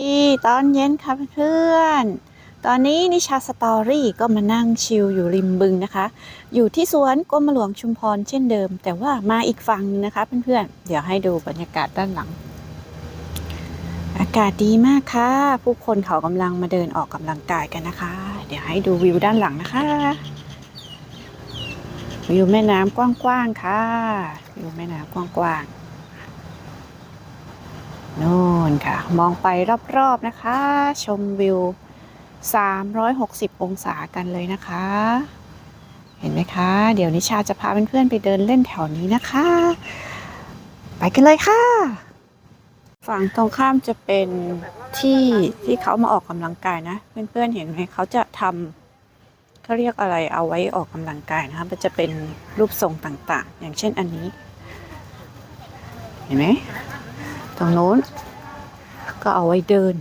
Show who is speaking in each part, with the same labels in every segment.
Speaker 1: ที่ตอนเย็นค่ะเพื่อนตอนนี้นิชาสตอรี่ก็มานั่งชิลอยู่ริมบึงนะคะ อยู่ที่สวนกรมหลวงชุมพรเช่นเดิม แต่ว่ามาอีกฝั่งนึงนะคะเพื่อนๆ เดี๋ยวให้ดูบรรยากาศด้านหลัง อากาศดีมากค่ะ ผู้คนเขากำลังมาเดินออกกำลังกายกันนะคะ เดี๋ยวให้ดูวิวด้านหลังนะคะ วิวแม่น้ำกว้างๆค่ะ วิวแม่น้ำกว้างๆ น่นค่ะ มองไปรอบๆนะคะ ชมวิว 360 องศากันเลยนะคะ เห็นไหมคะ เดี๋ยวนิชาจะพาเพื่อนๆไปเดินเล่นแถวนี้นะคะ ไปกันเลยค่ะ ฝั่งตรงข้ามจะเป็นที่ที่เขามาออกกำลังกายนะ เพื่อนๆเห็นไหมเขาจะทำเขาเรียกอะไรเอาไว้ออกกำลังกายนะคะมันจะเป็นรูปทรงต่างๆ อย่างเช่นอันนี้ เห็นไหม ตรงโน้น ก็เอาไว้เดิน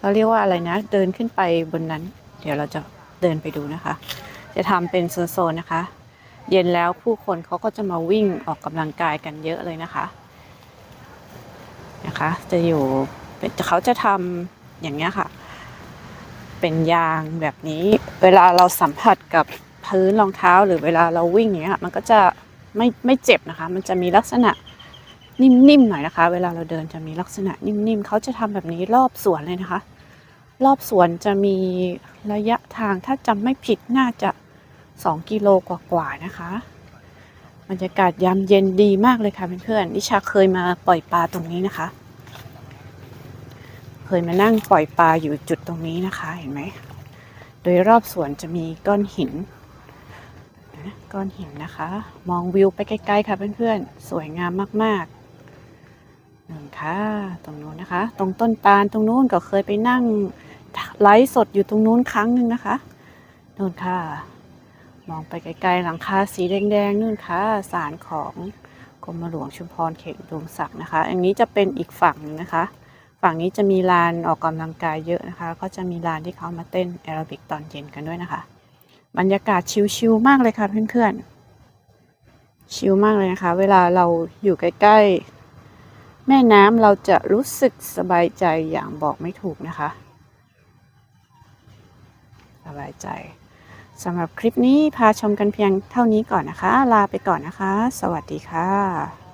Speaker 1: เราเรียกว่าอะไรนะ เดินขึ้นไปบนนั้น เดี๋ยวเราจะเดินไปดูนะคะ จะทำเป็นโซนๆนะคะ เย็นแล้วผู้คนเขาก็จะมาวิ่งออกกำลังกายกันเยอะเลยนะคะนะคะ จะอยู่เขาจะทำอย่างเงี้ยค่ะ เป็นยางแบบนี้ เวลาเราสัมผัสกับพื้นรองเท้าหรือเวลาเราวิ่งอย่างเงี้ยมันก็จะไม่ไม่เจ็บนะคะ มันจะมีลักษณะ นิ่มๆหน่อยนะคะ เวลาเราเดินจะมีลักษณะนิ่มๆเขาจะทำแบบนี้รอบสวนเลยนะคะ รอบสวนจะมีระยะทางถ้าจำไม่ผิดน่าจะ2กิโลกว่าๆนะคะบรรยากาศยามเย็นดีมากเลยค่ะเพื่อนๆนิชาเคยมาปล่อยปลาตรงนี้นะคะ เคยมานั่งปล่อยปลาอยู่จุดตรงนี้นะคะเห็นไหมโดยรอบสวนจะมีก้อนหินก้อนหินนะคะ มองวิวไปไกลๆค่ะเพื่อนๆ สวยงามมากๆ ค่ะ ตรงนู้นนะคะ ตรงต้นตาลตรงนู้นก็เคยไปนั่งไลฟ์สดอยู่ตรงนู้นครั้งหนึ่งนะคะนู่นค่ะ มองไปไกลๆหลังคาสีแดงๆนู่นค่ะศาลของกรมหลวงชุมพรเขตอุดมศักดิ์นะคะ อันนี้จะเป็นอีกฝั่งนะคะ ฝั่งนี้จะมีลานออกกำลังกายเยอะนะคะ ก็จะมีลานที่เขามาเต้นแอโรบิกตอนเย็นกันด้วยนะคะ บรรยากาศชิลๆมากเลยค่ะเพื่อนๆชิลมากเลยนะคะ เวลาเราอยู่ใกล้ๆ แม่น้ำเราจะรู้สึกสบายใจอย่างบอกไม่ถูกนะคะ สบายใจสำหรับคลิปนี้พาชมกันเพียงเท่านี้ก่อนนะคะ ลาไปก่อนนะคะ สวัสดีค่ะ